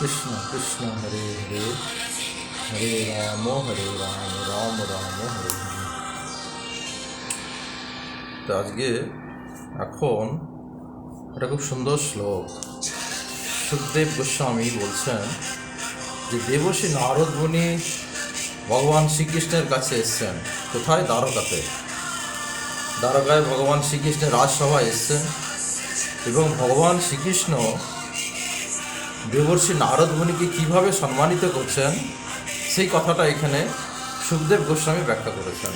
কৃষ্ণ কৃষ্ণ হরে হরে হরে রাম হরে রাম রাম রাম, হরে হরে তো আজকে এখন একটা খুব সুন্দর শ্লোক সুখদেব গোস্বামী বলছেন যে দেবশ্রী নারদ মুনি ভগবান শ্রীকৃষ্ণের কাছে এসছেন। কোথায়? দ্বারকাতে। দ্বারকায় ভগবান শ্রীকৃষ্ণের রাজসভায় এসছেন এবং ভগবান শ্রীকৃষ্ণ দেবর্ষী নারদ মুনিকে কীভাবে সম্মানিত করছেন, সেই কথাটা এখানে সুখদেব গোস্বামী ব্যাখ্যা করেছেন।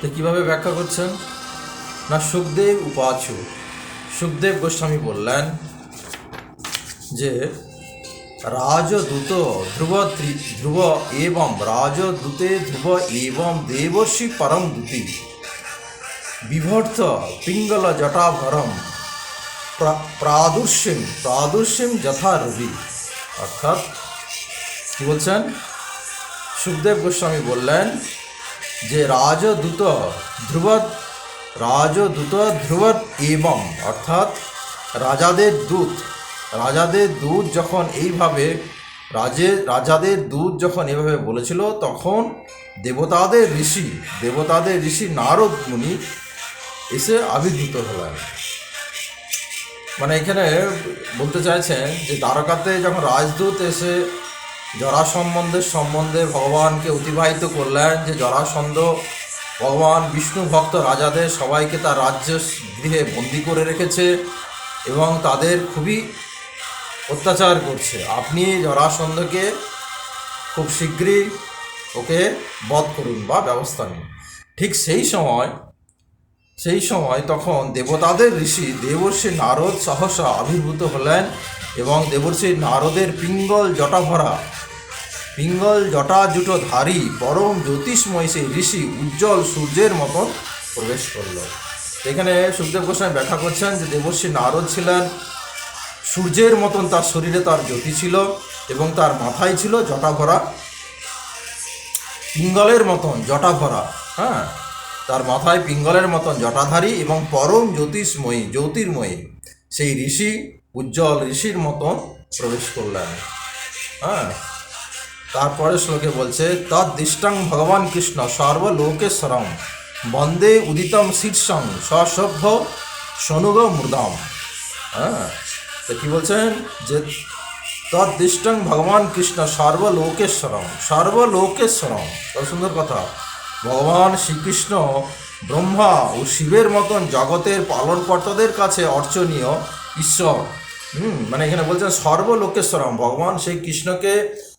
তো কীভাবে ব্যাখ্যা করছেন? না, সুখদেব উপাচু সুখদেব গোস্বামী বললেন যে, রাজদূত ধ্রুব ধ্রুব এবং রাজদূতে ধ্রুব এবং দেবর্ষি পরম দূতি। বিভর্ত পিঙ্গল জটাভরম প্রা- প্রাদুষ্যিম প্রাদুষ্যিম যথা রবি। অর্থাৎ কি বলছেন? সুখদেব গোস্বামী বললেন যে রাজদূত ধ্রুব রাজদূত ধ্রুব এবং, অর্থাৎ রাজাদের দূত রাজাদের দূত যখন এইভাবে, রাজে, রাজাদের দূত যখন এভাবে বলেছিল, তখন দেবতাদের ঋষি দেবতাদের ঋষি নারদ মুনি এসে আবির্ভূত হলেন। মানে এখানে বলতে চাইছেন যে দ্বারকাতে যখন রাজদূত এসে জরাসম্বন্ধের সম্বন্ধে ভগবানকে অতিবাহিত করলেন, যে জরাসন্ধ ভগবান, বিষ্ণু ভক্ত রাজাদের সবাইকে তার রাজ্য গৃহে বন্দি করে রেখেছে এবং তাদের খুবই অত্যাচার করছে। আপনি জরাসন্ধকে খুব শীঘ্রই ওকে বধ করুন বা ব্যবস্থা নিন। ঠিক সেই সময় সেই সময় তখন দেবতাদের ঋষি দেবর্ষী নারদ সহসা আবির্ভূত হলেন এবং দেবর্ষী নারদের পিঙ্গল জটা ভরা পিঙ্গল জটা জুটো ধারী পরম জ্যোতিষময় সেই ঋষি উজ্জ্বল সূর্যের মতন প্রবেশ করল। এখানে সুখদেব গোস্বামী ব্যাখ্যা করছেন যে দেবর্ষী নারদ ছিলেন, সূর্যের মতন তার শরীরে তার জ্যোতি ছিল এবং তার মাথায় ছিল জটা ভরা পিঙ্গলের মতন জটা ভরা হ্যাঁ? তার মাথায় পিঙ্গলের মতন জটাধারী এবং পরম জ্যোতিষময়ী, জ্যোতির্ময়ী। সেই ঋষি, উজ্জ্বল ঋষির মতন প্রবেশ করলেন। হ্যাঁ? তারপরে শ্লোকে বলছে তদ্দিষ্টাং ভগবান কৃষ্ণ সর্বলোকেশ্বরম বন্দে উদিতম শীর্ষং সসভ্য সনুগ মৃদাম হ্যাঁ? তো কি বলছেন? যে তদ্দিষ্টং ভগবান কৃষ্ণ সর্বলোকেশ্বরম সর্বলোকেশ্বরম কত সুন্দর কথা। ভগবান শ্রীকৃষ্ণ ব্রহ্মা ও শিবের মতন জগতের পালনকর্তাদের কাছে অর্চনীয় ঈশ্বর। হুম মানে এখানে বলছেন সর্বলোকেশ্বরম। ভগবান সেই কৃষ্ণকে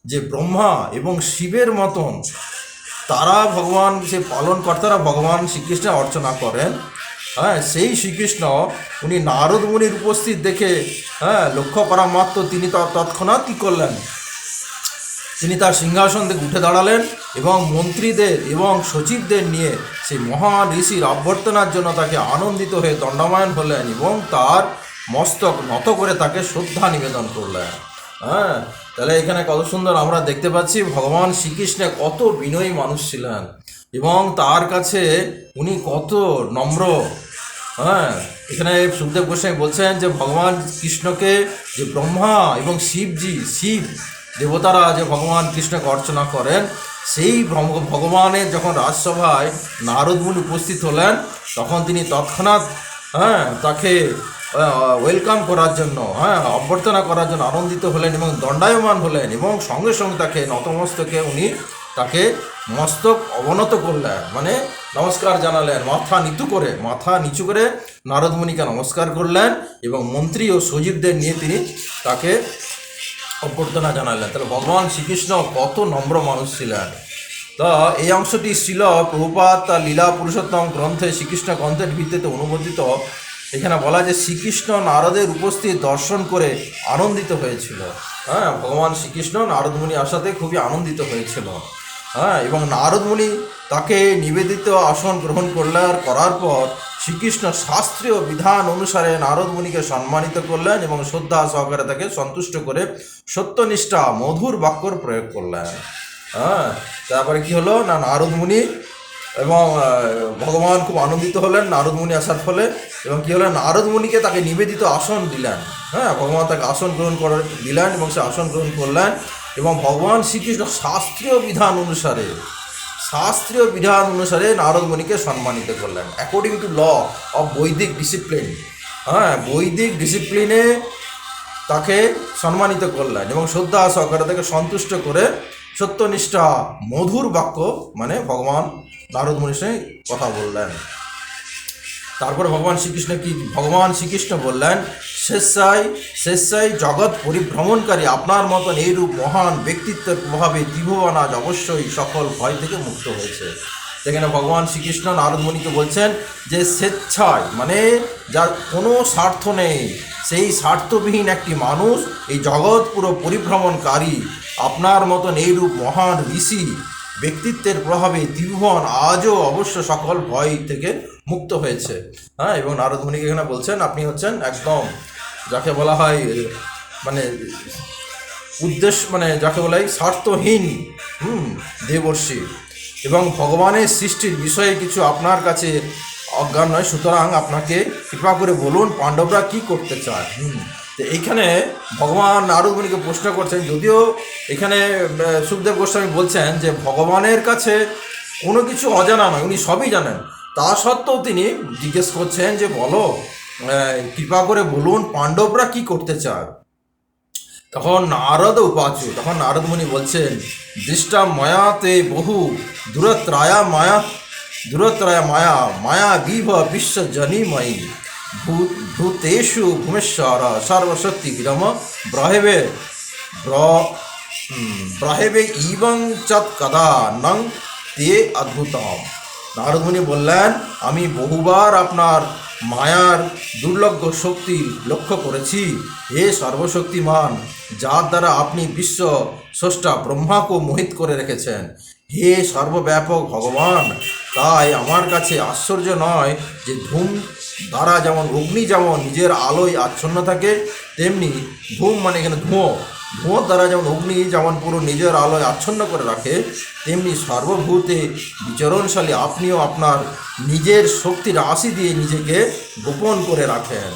যে ব্রহ্মা এবং শিবের মতন তারা ভগবান সে পালনকর্তারা ভগবান শ্রীকৃষ্ণের অর্চনা করেন হ্যাঁ সেই শ্রীকৃষ্ণ উনি নারদ মুনির উপস্থিত দেখে হ্যাঁ লক্ষ্য করা মাত্র, তিনি তৎক্ষণাৎ কী করলেন? তিনি তার সিংহাসন থেকে উঠে দাঁড়ালেন এবং মন্ত্রীদের এবং সচিবদের নিয়ে সেই মহান ঋষির অভ্যর্থনার জন্য তাকে আনন্দিত হয়ে দণ্ডায়মান হলেন এবং তার মস্তক নত করে তাকে শ্রদ্ধা নিবেদন করলেন। হ্যাঁ তাহলে এখানে কত সুন্দর আমরা দেখতে পাচ্ছি ভগবান শ্রীকৃষ্ণে কত বিনয়ী মানুষ ছিলেন এবং তার কাছে উনি কত নম্র। হ্যাঁ এখানে সুখদেব গোস্বামী বলছেন যে ভগবান কৃষ্ণকে যে ব্রহ্মা এবং শিবজি, শিব দেবতারা যে ভগবান কৃষ্ণকে অর্চনা করেন, সেই ভগ- ভগবানের যখন রাজসভায় নারদ মুনি উপস্থিত হলেন, তখন তিনি তৎক্ষণাৎ হ্যাঁ তাকে ওয়েলকাম করার জন্য হ্যাঁ অভ্যর্থনা করার জন্য আনন্দিত হলেন এবং দণ্ডায়মান হলেন এবং সঙ্গে সঙ্গে তাকে নতমস্তকে উনি তাকে মস্তক অবনত করলেন। মানে নমস্কার জানালেন, মাথা নিচু করে, মাথা নিচু করে নারদ মুনিকে নমস্কার করলেন এবং মন্ত্রী ও সজীবদের নিয়ে তিনি তাকে অভ্যর্থনা জানালেন। তাহলে ভগবান শ্রীকৃষ্ণ কত নম্র মানুষ ছিলেন। তা এই অংশটি ছিল প্রভুপাত লীলা পুরুষোত্তম গ্রন্থে শ্রীকৃষ্ণ গ্রন্থের ভিত্তিতে অনুমোদিত। এখানে বলা যে শ্রীকৃষ্ণ নারদের উপস্থিত দর্শন করে আনন্দিত হয়েছিল। হ্যাঁ ভগবান শ্রীকৃষ্ণ নারদমুনি আসাতে খুবই আনন্দিত হয়েছিল। হ্যাঁ এবং নারদমুনি তাকে নিবেদিত আসন গ্রহণ করলেন আর করার পর শ্রীকৃষ্ণ শাস্ত্রীয় বিধান অনুসারে নারদ মুনিকে সম্মানিত করলেন এবং শ্রদ্ধা সহকারে তাকে সন্তুষ্ট করে সত্যনিষ্ঠা মধুর বাক্যর প্রয়োগ করলেন। হ্যাঁ তারপরে কি হলো? না, নারদ মুনি এবং ভগবান খুব আনন্দিত হলেন নারদ মুনি আসার ফলে এবং কি হলেন? নারদ মুনিকে তাকে নিবেদিত আসন দিলেন। হ্যাঁ ভগবান তাকে আসন গ্রহণ করে দিলেন এবং সে আসন গ্রহণ করলেন এবং ভগবান শ্রীকৃষ্ণ শাস্ত্রীয় বিধান অনুসারে শাস্ত্রীয় বিধান অনুসারে নারদমণিকে সম্মানিত করলেন according to law of Vedic discipline হ্যাঁ বৈদিক ডিসিপ্লিনে তাকে সম্মানিত করলেন এবং শ্রদ্ধা সহকারে তাকে সন্তুষ্ট করে সত্যনিষ্ঠা মধুর বাক্য মানে ভগবান নারদমণির সঙ্গে কথা বললেন। তারপরে ভগবান শ্রীকৃষ্ণ কি ভগবান শ্রীকৃষ্ণ বললেন স্বেচ্ছায় স্বেচ্ছায় জগৎ পরিভ্রমণকারী, আপনার মতন এইরূপ মহান ব্যক্তিত্বের প্রভাবে ত্রিভুবন আজ অবশ্যই সকল ভয় থেকে মুক্ত হয়েছে। সেখানে ভগবান শ্রীকৃষ্ণ নারদমণিকে বলছেন যে স্বেচ্ছায় মানে যার কোনো স্বার্থ নেই, সেই স্বার্থবিহীন একটি মানুষ, এই জগৎ পুরো পরিভ্রমণকারী, আপনার মতন এইরূপ মহান ঋষি ব্যক্তিত্বের প্রভাবে ত্রিভুবন আজও অবশ্য সকল ভয় থেকে মুক্ত হয়েছে। হ্যাঁ এবং নারদ মুনিকে এখানে বলছেন, আপনি হচ্ছেন একদম যাকে বলা হয় মানে উদ্দেশ্য মানে যাকে বলা হয় স্বার্থহীন, হুম, দেবর্ষী। এবং ভগবানের সৃষ্টির বিষয়ে কিছু আপনার কাছে অজ্ঞান নয়, সুতরাং আপনাকে কৃপা করে বলুন পাণ্ডবরা কি করতে চায়, হুম। তো এইখানে ভগবান নারদ মুনিকে প্রশ্ন করছেন, যদিও এখানে সুখদেব গোস্বামী বলছেন যে ভগবানের কাছে কোনো কিছু অজানা নয়, উনি সবই জানেন। তা সত্ত্বেও তিনি জিজ্ঞেস করছেন যে বলো কৃপা করে বলুন পাণ্ডবরা কি করতে চায়। তখন নারদ উপাচু তখন নারদ মুনি বলছেন দৃষ্টা মায়াতে বহু দূরত্রায়া মায়া দূরত্রায়া মায়া মায়া বিভ বিশ্ব জনিময়ী। ভূ ভূতেষু ভূমেশ্বর সর্বশক্তি বিরম ব্রহেবে, ব্র ব্রহেবে ইবং চত কদা নং তে অদ্ভুতম। নারদমুনি বললেন, আমি বহুবার আপনার মায়ার দুর্লভ্য শক্তি লক্ষ্য করেছি। হে সর্বশক্তিমান, যার দ্বারা আপনি বিশ্ব স্রষ্টা ব্রহ্মাকে মোহিত করে রেখেছেন। হে সর্বব্যাপক ভগবান, তাই আমার কাছে আশ্চর্য নয় যে ধূম দ্বারা যেমন অগ্নি যেমন নিজের আলোয় আচ্ছন্ন থাকে, তেমনি ধূম মানে এখানে ধোঁয়া। ধোঁয়ার দ্বারা যেমন অগ্নি যেমন পুরো নিজের আলোয় আচ্ছন্ন করে রাখে, তেমনি সর্বভূতে বিচরণশালী আপনিও আপনার নিজের শক্তির রাশি দিয়ে নিজেকে গোপন করে রাখেন।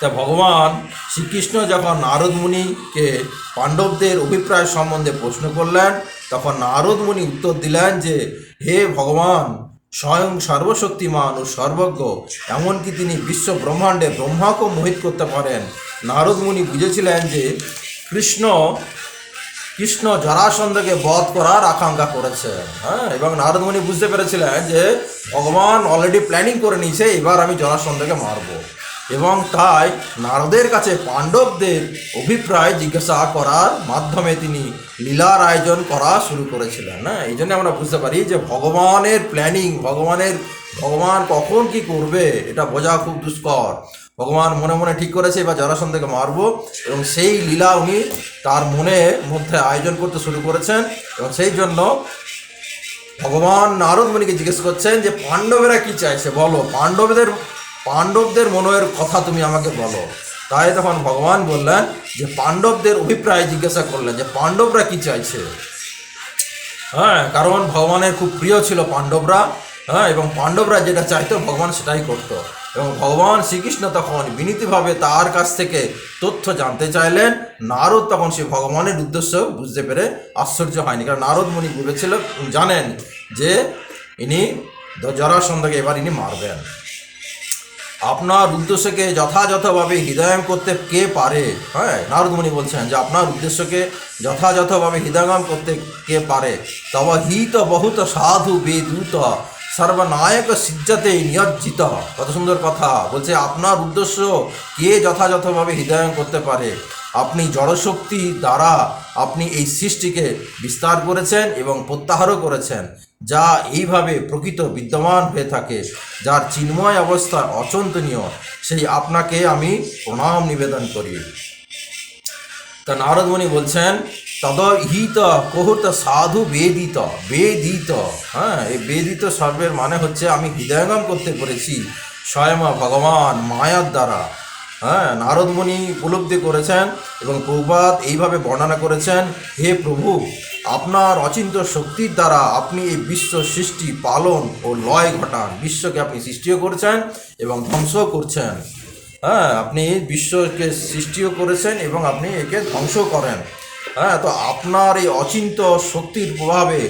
তা ভগবান শ্রীকৃষ্ণ যখন নারদ মুনিকে পাণ্ডবদের অভিপ্রায় সম্বন্ধে প্রশ্ন করলেন, তখন নারদ মুনি উত্তর দিলেন যে, হে ভগবান, স্বয়ং সর্বশক্তিমান ও সর্বজ্ঞ, এমনকি তিনি বিশ্ব ব্রহ্মাণ্ডে ব্রহ্মাকেও মোহিত করতে পারেন। নারদ মুনি বুঝেছিলেন যে কৃষ্ণ কৃষ্ণ জরাসন্ধকে বধ করার আকাঙ্ক্ষা করেছে। হ্যাঁ এবং নারদমণি বুঝতে পেরেছিলেন যে ভগবান অলরেডি প্ল্যানিং করে নিয়েছে, এবার আমি জরাসন্ধকে মারব। এবং তাই নারদের কাছে পাণ্ডবদের অভিপ্রায় জিজ্ঞাসা করার মাধ্যমে তিনি লীলার আয়োজন করা শুরু করেছিলেন। হ্যাঁ এই জন্য আমরা বুঝতে পারি যে ভগবানের প্ল্যানিং ভগবানের, ভগবান কখন কি করবে, এটা বোঝা খুব দুষ্কর। ভগবান মনে মনে ঠিক করেছে, এবার জরাসন্ধকে মারবো। এবং সেই লীলা উনি তার মনে মধ্যে আয়োজন করতে শুরু করেছেন। এবং সেই জন্য ভগবান নারদ মুনিকে জিজ্ঞেস করছেন যে, পাণ্ডবেরা কি চাইছে? বলো, পাণ্ডবদের পাণ্ডবদের মনের কথা তুমি আমাকে বলো। তাই তখন ভগবান বললেন যে, পাণ্ডবদের অভিপ্রায় জিজ্ঞাসা করলেন যে, পাণ্ডবরা কি চাইছে? হ্যাঁ কারণ ভগবানের খুব প্রিয় ছিল পাণ্ডবরা। হ্যাঁ এবং পাণ্ডবরা যেটা চাইতো, ভগবান সেটাই করতো। এবং ভগবান শ্রীকৃষ্ণ তখন বিনীতভাবে তার কাছ থেকে তথ্য জানতে চাইলেন। নারদ তখন সে ভগবানের উদ্দেশ্য বুঝতে পেরে আশ্চর্য হয়নি, কারণ নারদ মুনি ভেবেছিল জানেন যে ইনি জরাসন্ধকে এবার ইনি মারবেন। আপনার উদ্দেশ্যকে যথাযথভাবে হৃদয়ম করতে কে পারে? হ্যাঁ নারদমণি বলছেন যে আপনার উদ্দেশ্যকে যথাযথভাবে হৃদয়ম করতে কে পারে? তব হিত বহুত সাধু বেদূত সর্বনায়ক সিজ্জাতে নিয়োজিত। কত সুন্দর কথা। বলছে, আপনার উদ্দেশ্য কে যথাযথভাবে হৃদয়ম করতে পারে? আপনি জড়শক্তি দ্বারা আপনি এই সৃষ্টিকে বিস্তার করেছেন এবং প্রত্যাহারও করেছেন, যা এইভাবে প্রকৃত বিদ্যমান হয়ে থাকে, যার চিন্ময় অবস্থা অচন্তনীয়। সেই আপনাকে আমি প্রণাম নিবেদন করি। তা নারদমণি বলছেন তদ হিত কহুত সাধু বেদিত বেদিত হ্যাঁ এই বেদিত সর্বের মানে হচ্ছে আমি হৃদয়ঙ্গম করতে পেরেছি স্বয়ং ভগবান মায়ার দ্বারা হ্যাঁ নারদমণি উপলব্ধি করেছেন এবং প্রভুপাত এইভাবে বর্ণনা করেছেন, হে প্রভু, আপনার অচিন্ত শক্তির দ্বারা আপনি এই বিশ্ব সৃষ্টি, পালন ও লয় ঘটান। বিশ্বকে আপনি সৃষ্টিও করছেন এবং ধ্বংস করছেন। হ্যাঁ আপনি বিশ্বকে সৃষ্টিও করেছেন এবং আপনি একে ধ্বংস করেন। হ্যাঁ তো আপনার এই অচিন্ত শক্তির প্রভাবে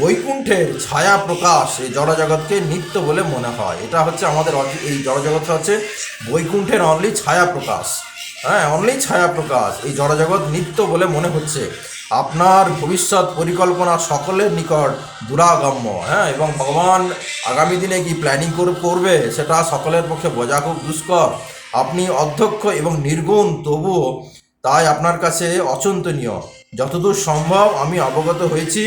বৈকুণ্ঠের ছায়া প্রকাশ এই জড়জগৎকে নিত্য বলে মনে হয়। এটা হচ্ছে আমাদের এই জড়জগৎটা হচ্ছে বৈকুণ্ঠের অনলি ছায়া প্রকাশ। হ্যাঁ অনলি ছায়া প্রকাশ। এই জড়জগৎ নিত্য বলে মনে হচ্ছে। আপনার ভবিষ্যৎ পরিকল্পনা সকলের নিকট দুরাগম্য। হ্যাঁ এবং ভগবান আগামী দিনে কি প্ল্যানিং করবে সেটা সকলের পক্ষে বোঝা খুব দুষ্কর। আপনি অধ্যক্ষ এবং নির্গুণ, তবুও তাই আপনার কাছে অচন্তনীয়। যতদূর সম্ভব আমি অবগত হয়েছি,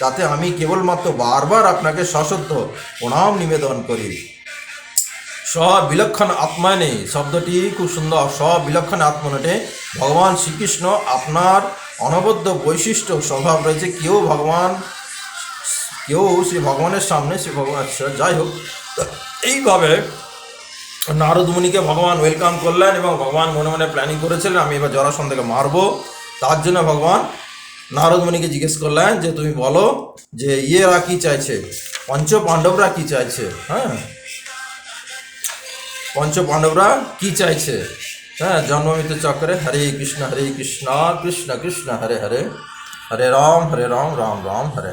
তাতে আমি কেবলমাত্র বারবার আপনাকে সশব্দ প্রণাম নিবেদন করি। স্ববিলক্ষণ আত্মানে শব্দটি খুব সুন্দর। স্ববিলক্ষণ আত্মনটে ভগবান শ্রীকৃষ্ণ আপনার অনবদ্য বৈশিষ্ট্য স্বভাব রয়েছে। কেউ ভগবান, কেউ শ্রী ভগবানের সামনে, শ্রী ভগবান, যাই হোক এইভাবে নারদ মুনিকে ভগবান ওয়েলকাম করলেন এবং ভগবান মনে মনে প্ল্যানিং করেছিলেন, আমি এবার জরাসন্ধকে মারবো। তার জন্য ভগবান নারদ মুনিকে জিজ্ঞেস করলেন যে, তুমি বলো যে, ইয়েরা কি চাইছে? পঞ্চ পাণ্ডবরা কি চাইছে? হ্যাঁ। পঞ্চ পাণ্ডবরা কি চাইছে? হ্যাঁ জন্মমিত চক্রে হরে কৃষ্ণ হরে কৃষ্ণ কৃষ্ণ কৃষ্ণ, হরে হরে। হরে রাম হরে রাম রাম রাম, হরে